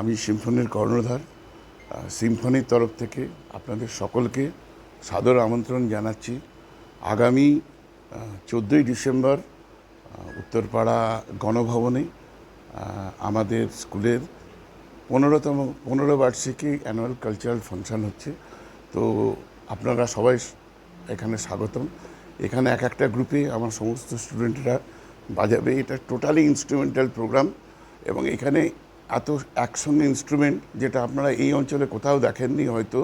আমি সিম্ফনির কর্ণধার সিম্ফনির তরফ থেকে আপনাদের সকলকে সাদর আমন্ত্রণ জানাচ্ছি। আগামী চোদ্দোই ডিসেম্বর উত্তরপাড়া গণভবনে আমাদের স্কুলের পনেরোতম, পনেরো বার্ষিকী অ্যানুয়াল কালচারাল ফাংশান হচ্ছে। তো আপনারা সবাই এখানে স্বাগতম। এখানে এক একটা গ্রুপে আমার সমস্ত স্টুডেন্টরা বাজাবে। এটা টোটালি ইনস্ট্রুমেন্টাল প্রোগ্রাম এবং এখানে এত একসঙ্গে ইনস্ট্রুমেন্ট যেটা আপনারা এই অঞ্চলে কোথাও দেখেননি হয়তো,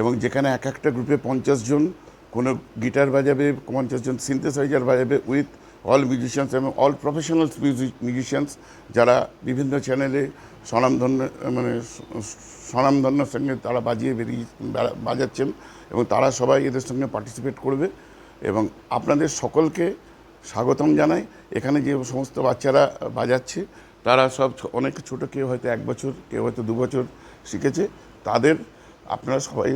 এবং যেখানে এক একটা গ্রুপে পঞ্চাশ জন, কোনো গিটার বাজাবে, পঞ্চাশ জন সিনথেসাইজার বাজাবে উইথ অল মিউজিশিয়ানস এবং অল প্রফেশনালস মিউজিশিয়ানস যারা বিভিন্ন চ্যানেলে স্বনামধন্য মানে স- স্বনামধন্যর সঙ্গে তারা বাজিয়ে বেরিয়ে বাজাচ্ছেন এবং তারা সবাই এদের সঙ্গে পার্টিসিপেট করবে এবং আপনাদের সকলকে স্বাগতম জানাই। এখানে যে সমস্ত বাচ্চারা বাজাচ্ছে তারা সব অনেক ছোট, কেউ হয়তো এক বছর, কেউ হয়তো দু বছর শিখেছে। তাদের আপনারা সবাই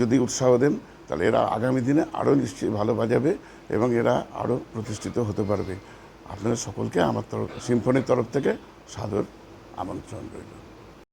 যদি উৎসাহ দেন, তাহলে এরা আগামী দিনে আরও নিশ্চয়ই ভালো বাজাবে এবং এরা আরও প্রতিষ্ঠিত হতে পারবে। আপনাদের সকলকে আমার তরফ সিম্ফনির তরফ থেকে সাদর আমন্ত্রণ রইল।